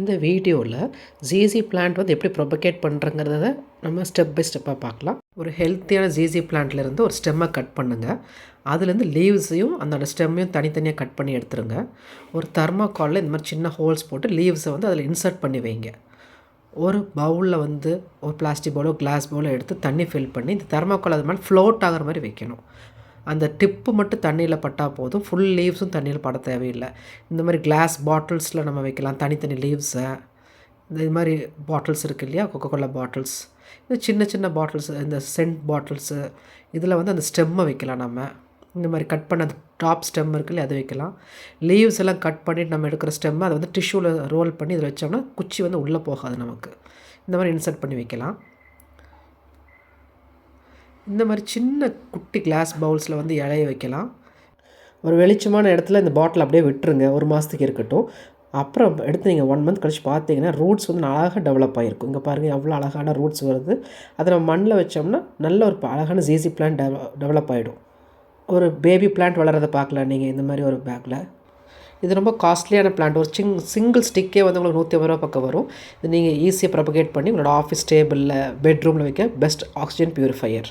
இந்த வீடியோவில் GC plant வந்து எப்படி ப்ரொபகேட் பண்ணுறங்கிறத நம்ம ஸ்டெப் பை ஸ்டெப்பாக பார்க்கலாம். ஒரு ஹெல்த்தியான ஜிசி பிளான்ட்லேருந்து ஒரு ஸ்டெம்மை கட் பண்ணுங்கள் அதுலேருந்து லீவ்ஸையும் அந்த ஸ்டெம்மையும் தனித்தனியாக கட் பண்ணி எடுத்துருங்க. ஒரு தர்மாக்காலில் இந்த மாதிரி சின்ன ஹோல்ஸ் போட்டு லீவ்ஸை வந்து அதில் இன்சர்ட் பண்ணி வைங்க. ஒரு பவுலில் வந்து ஒரு பிளாஸ்டிக் பவுலோ கிளாஸ் பவுலோ எடுத்து தண்ணி ஃபில் பண்ணி இந்த தெர்மாக்கோல் அது மாதிரி ஃப்ளோட் ஆகிற மாதிரி வைக்கணும். அந்த டிப்பு மட்டும் தண்ணியில் பட்டால் போதும். ஃபுல் லீவ்ஸும் தண்ணியில் பட தேவையில்லை. இந்த மாதிரி கிளாஸ் பாட்டில்ஸில் நம்ம வைக்கலாம். தனித்தனி லீவ்ஸை இந்த மாதிரி பாட்டில்ஸ் இருக்குது இல்லையா? கொக்கோ கோலா பாட்டில்ஸ் இந்த சின்ன சின்ன பாட்டில்ஸ் இந்த சென்ட் பாட்டில்ஸு இதில் வந்து அந்த ஸ்டெம்மை வைக்கலாம் நம்ம. இந்த மாதிரி கட் பண்ண அந்த டாப் ஸ்டெம் இருக்குல்ல அதை வைக்கலாம். லீவ்ஸ் எல்லாம் கட் பண்ணிவிட்டு நம்ம எடுக்கிற ஸ்டெம்மை அதை வந்து டிஷ்யூவில் ரோல் பண்ணி இதில் வச்சோம்னா குச்சி வந்து உள்ளே போகாது நமக்கு. இந்த மாதிரி இன்சர்ட் பண்ணி வைக்கலாம். இந்த மாதிரி சின்ன குட்டி கிளாஸ் பவுல்ஸில் வந்து இலைய வைக்கலாம். ஒரு வெளிச்சமான இடத்துல இந்த பாட்டில் அப்படியே விட்டுருங்க. ஒரு மாதத்துக்கு இருக்கட்டும். அப்புறம் எடுத்து நீங்கள் ஒன் மந்த் கழிச்சு பார்த்தீங்கன்னா ரூட்ஸ் வந்து அழகாக டெவலப் ஆகிருக்கும் இங்கே பாருங்கள் எவ்வளோ அழகான ரூட்ஸ் வருது. அதை நம்ம மண்ணில் வச்சோம்னா நல்ல ஒரு அழகான ஜீசி பிளான்ட் டெவலப் ஆகிடும் ஒரு பேபி பிளான்ட் வளர்கிறத பார்க்கலாம் நீங்கள் இந்த மாதிரி ஒரு பேக்கில் இது ரொம்ப காஸ்ட்லியான பிளான்ட் ஒரு சிங் சிங்கிள் ஸ்டிக்கே வந்து உங்களுக்கு நூற்றி ஐம்பது ரூபா பக்கம் வரும். இது நீங்கள் ஈஸியாக ப்ரொபகேட் பண்ணி உங்களோட ஆஃபீஸ் டேபிளில் பெட்ரூமில் வைக்க பெஸ்ட் ஆக்சிஜன் ப்யூரிஃபையர்